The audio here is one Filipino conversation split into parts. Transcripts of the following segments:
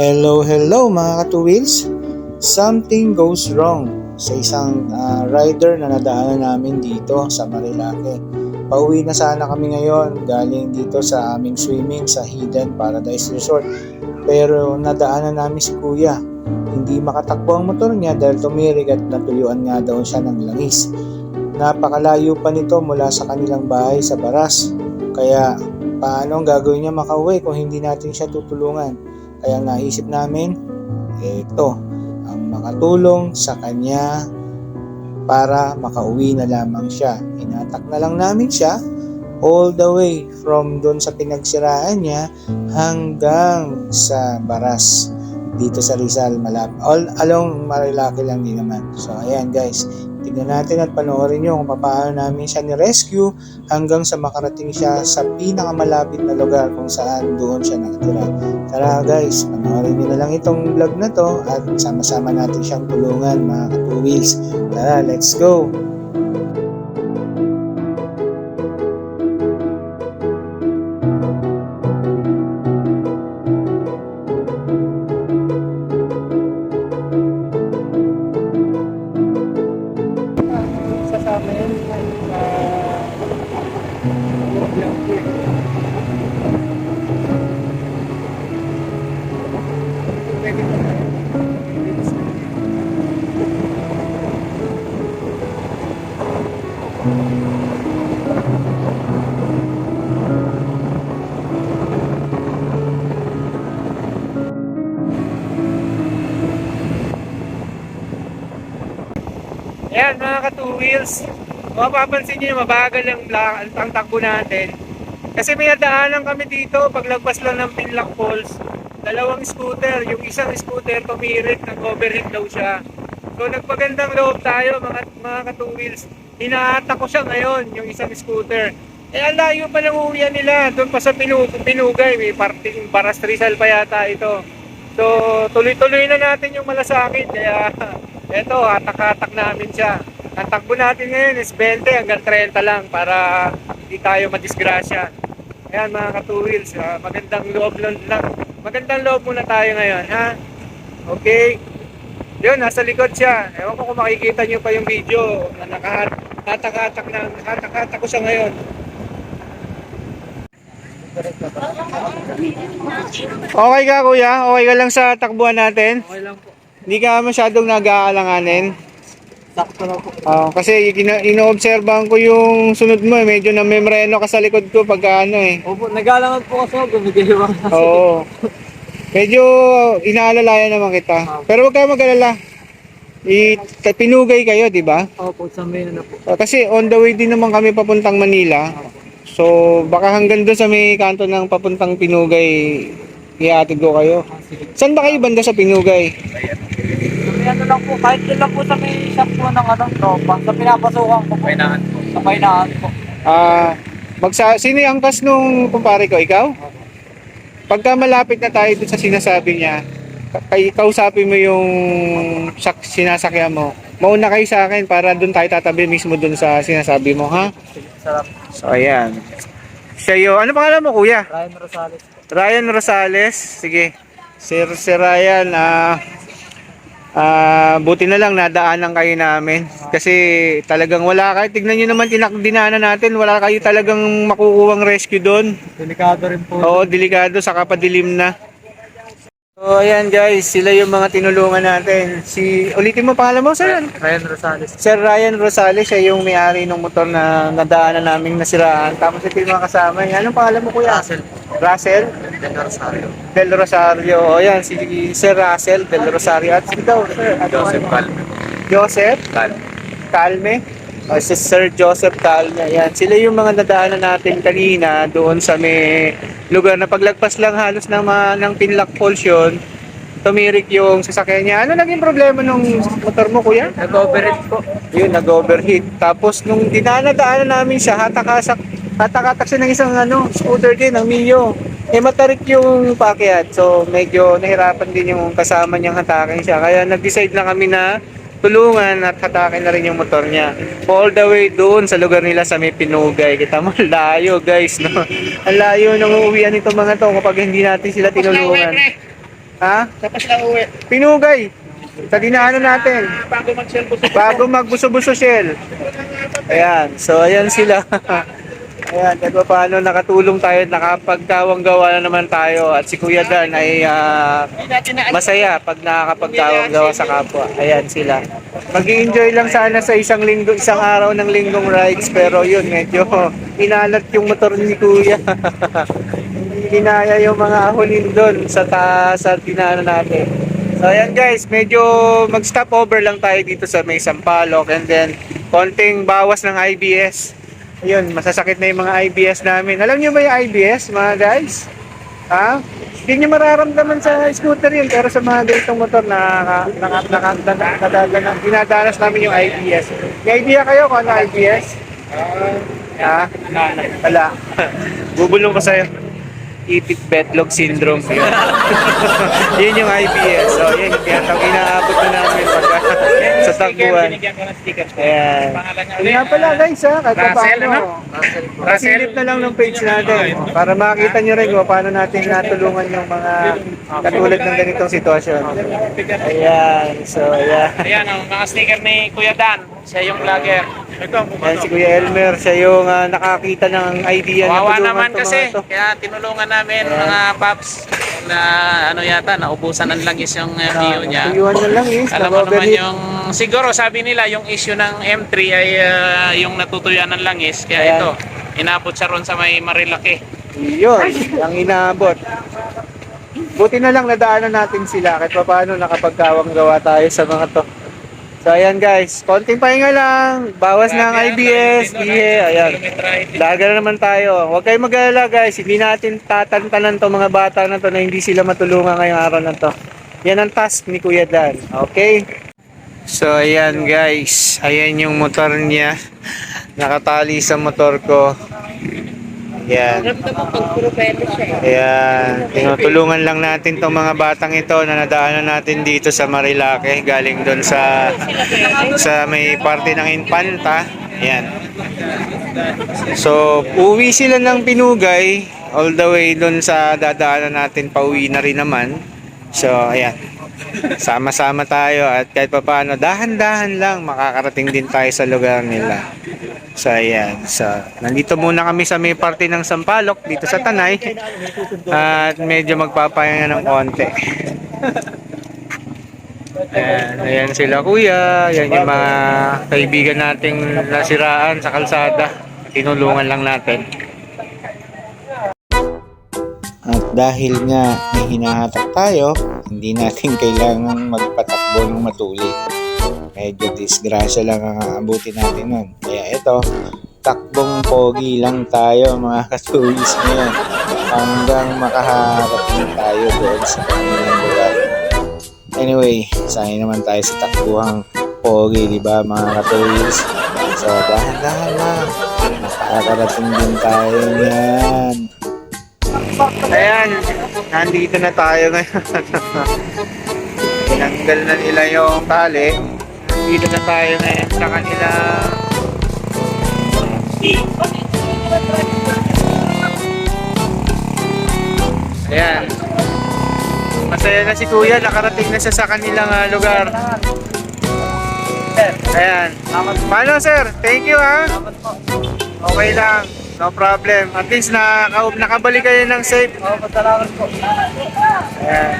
Hello, hello mga katuwils! Something goes wrong sa isang ah, rider na nadaanan namin dito sa Marilake. Pauwi na sana kami ngayon galing dito sa aming swimming sa Hidden Paradise Resort. Pero nadaanan namin si Kuya. Hindi makatakbo ang motor niya dahil tumirig at natuyuan nga daw siya ng langis. Napakalayo pa nito mula sa kanilang bahay sa Baras. Kaya paano ang gagawin niya makauwi kung hindi natin siya tutulungan? Kaya naisip namin, ito, ang makatulong sa kanya para makauwi na lamang siya. Inatak na lang namin siya all the way from doon sa pinagsiraan niya hanggang sa Baras dito sa Rizal malap. All along Marilaki lang din naman. So ayan guys tignan natin at panoorin nyo kung paano namin siya ni-rescue hanggang sa makarating siya sa pinakamalapit na lugar kung saan doon siya nakatira Tara guys, panoorin nyo na lang itong vlog na to at sama-sama natin siyang tulungan mga katuwils. Tara, let's go! Kung mapapansin nyo, mabagal ang, ang takbo natin. Kasi may nadaanan kami dito, paglagpas lang ng Pinlock Falls. Dalawang scooter, yung isang scooter tumirit, nag-overheat daw siya. So nagpagandang loob tayo mga, mga ka-two wheels. Hinahatak ko siya ngayon, yung isang scooter. Eh ang layo pa ng uwian nila, doon pa sa Pinu- Pinugay, may parting Baras Rizal pa yata ito. So tuloy-tuloy na natin yung malasakit, kaya eto, hatak-hatak namin siya. Ang takbo natin ngayon is 20 hanggang 30 lang para hindi tayo madisgrasya. Ayan mga ka-two wheels, ah, magandang loob lang, lang. Magandang loob muna tayo ngayon, ha? Okay. Yun, nasa likod siya. Ewan ko kung makikita nyo pa yung video na nakahatak-hatak na, hatak-hatak ko siya ngayon. Okay ka kuya? Okay ka lang sa takbuhan natin? Okay lang po. Hindi ka masyadong nag-aalanganin? Sakto na po. Ah, kasi ina- inoobserbahan ko yung sunod mo eh. Medyo namemreno ka sa likod ko pagka ano eh. Opo, nag-aalangan po ako. Gumigiwang kasi. Oo. Medyo inaalalayan naman kita. Pero huwag ka mag-alala. I pinugay kayo, di ba? Opo, sa main na po. Ah, kasi on the way din naman kami papuntang Manila. So, baka hanggang doon sa may kanto ng papuntang Pinugay, iatid ko kayo. Ah, sige. Saan ba kayo banda sa Pinugay? Ano lang po, kahit yun lang po sa may shop po ng ano, tropa. Sa pinapasukan ko po. Painahan po. Sa painahan po. Ah, magsa sino yung angkas nung kumpare ko? Ikaw? Pagka malapit na tayo dun sa sinasabi niya, ka- kay kausapin mo yung sak sinasakyan mo. Mauna kayo sa akin para doon tayo tatabi mismo doon sa sinasabi mo, ha? Sarap. So, ayan. Yun. Ano pangalan mo, kuya? Ryan Rosales. Ryan Rosales. Sige. Sir, Sir Ryan, ah... ah, buti na lang nadaanan kayo namin. Kasi talagang wala kayo. Tignan nyo naman tinakdinaanan natin. Wala kayo talagang makukuhang rescue doon. Delikado rin po. Oo, delikado. Saka padilim na. So, ayan guys. Sila yung mga tinulungan natin. Si, ulitin mo pangalan mo, sir? Ryan Rosales. Sir Ryan Rosales, siya yung may-ari ng motor na nadaanan naming nasiraan. Tapos ito yung mga kasama. Anong pangalan mo kuya? Russell. Russell? Ryan Rosario. Del Rosario. O yan, si Sir Russell Del Rosario. At si daw, sir. Ano, Joseph ano? Calme. Joseph Calme. Calme. O, si Sir Joseph Calme. Yan. Sila yung mga nadaanan natin kanina doon sa may lugar na paglagpas lang halos ng, mga, ng Pinlock Falls yun. Tumirik yung sasakyan niya. Ano naging problema nung motor mo, kuya? Nag-overheat po. Yun, nag-overheat. Tapos nung dinanadaanan namin siya, hatakasak, hatakatak siya ng isang ano, scooter din, ng Mio. Eh matarik yung pakyat. So medyo nahirapan din yung kasama niyang hatakin siya. Kaya nag-decide na kami na tulungan at hatakin na rin yung motor niya. All the way doon sa lugar nila sa may Pinugay. Kita mo, layo guys. No? Ang layo ng uuwian nito mga to kapag hindi natin sila tinulungan. Ha? Pa sila uwi? Pinugay. Sa dinaanan natin. Bago mag-shell buso. Bago magbuso-buso shell. Ayan. So, ayan sila. ayan. Kahit pa paano nakatulong tayo at nakapagkawang gawa na naman tayo. At si Kuya Dan ay ah, masaya pag nakakapagkawang gawa sa kapwa. Ayan sila. mag enjoy lang sana sa isang linggo, isang araw ng linggong rides. Pero yun, medyo inalat yung motor ni Kuya. Kinaya yung mga ahulin doon sa taas sa dinaanan natin. So ayan guys, medyo mag-stop over lang tayo dito sa may Sampaloc and then konting bawas ng IBS. Ayun, masasakit na yung mga IBS namin. Alam niyo ba yung IBS mga guys? Ha? Hindi niyo mararamdaman sa scooter yun pero sa mga ganitong motor na dinadanas namin yung IBS. May idea kayo kung ano IBS? Ha? Wala. Bubulong ko sa'yo. Ipit betlog syndrome yun. yun yung IBS. So, yun. Kaya itong inaabot na namin pag sa takbuhan. Binigyan ko ng sticker. Ayan. Pangalan niya nga pala guys ha, kahit pa Russell, paano. ano? Na lang ng page natin para makita nyo rin kung paano natin natulungan yung mga katulad ng ganitong sitwasyon. Ayan, so ayan. Ayan, ang mga sticker ni Kuya Dan. Siya yung vlogger. Ito, Ayan si Kuya Elmer, siya yung ah, nakakita ng idea na Kawawa tulungan naman to kasi. mga to. Kaya tinulungan namin Ayan. mga paps na ano yata, naubusan ng langis yung uh, view niya. Tuyuan na lang is, Alam mo naman yung, siguro sabi nila yung issue ng M3 ay ah, yung natutuyan ng langis. Kaya Ayan. ito, inabot siya ron sa may Marilaki. Yun, ang inaabot. Buti na lang nadaanan natin sila kahit pa paano nakapagkawang gawa tayo sa mga to. So ayan guys, konting pahinga lang, bawas ng IBS, iye, ayan. Laga na naman tayo. Huwag kayong mag-alala guys, hindi natin tatantanan to mga bata na to na hindi sila matulungan ngayong araw na to. Yan ang task ni Kuya Dan, okay? So ayan guys, ayan yung motor niya. Nakatali sa motor ko. Ayan. Ayan, tinutulungan lang natin tong mga batang ito na nadaanan natin dito sa Marilake galing doon sa sa may parte ng Infanta. Ayan. So, uwi sila ng Pinugay all the way doon sa dadaanan natin pauwi na rin naman. So, ayan. Sama-sama tayo at kahit pa paano, dahan-dahan lang makakarating din tayo sa lugar nila. So, ayan. So, nandito muna kami sa may parte ng Sampaloc, dito sa Tanay. At medyo magpapahinga ng konti. Ayan, ayan sila kuya. Ayan yung mga kaibigan nating nasiraan sa kalsada. Tinulungan lang natin. At dahil nga may hinahatak tayo, hindi natin kailangang magpatakbo ng matuli. Medyo disgrasya lang ang aabutin natin nun. Kaya ito, takbong pogi lang tayo mga katulis ngayon hanggang makaharating tayo doon sa kanilang lugar. Anyway, sanay naman tayo sa takbuhang pogi, di ba mga katulis? So, dahan-dahan lang. Makakarating din tayo yan. Ayan, nandito na tayo ngayon. Tinanggal na nila yung tali. Nandito na tayo ngayon sa kanila. Ayan. Masaya na si Kuya, nakarating na siya sa kanilang ah, lugar. Ayan. Paano sir? Thank you ha. Okay lang. No problem. At least na, nakabalik kayo ng safe. Oh, pasalamat po. Ayan.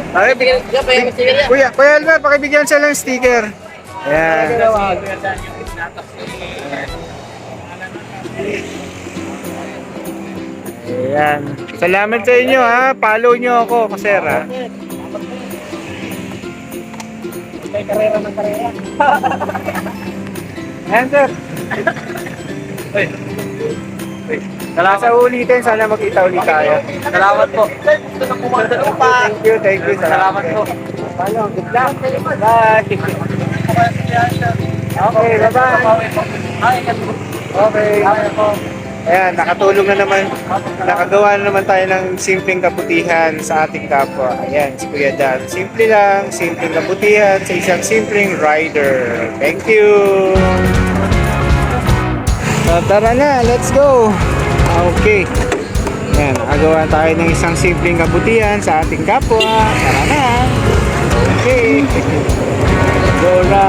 Okay, bigyan, Yan pa yung sticker. Kuya, Kuya Albert, pakibigyan siya ng sticker. Ayan. Ayan. Salamat sa inyo ha. Follow nyo ako, sir ha. May karera ng karera. Ayan, sir. Salamat sa ulitin. Sana magkita ulit tayo. Salamat po. Thank you, thank you. Salamat po. Paano? Good luck. Bye. Okay, bye-bye. Okay. Ayan, nakatulong na naman. Nakagawa na naman tayo ng simpleng kabutihan sa ating kapwa. Ayan, si Kuya Dan. Simple lang, simpleng kabutihan sa isang simpleng rider. Thank you! So, tara na, let's go! Okay. Yan, nakagawa tayo ng isang simpleng kabutihan sa ating kapwa. Tara na! Okay. Go na!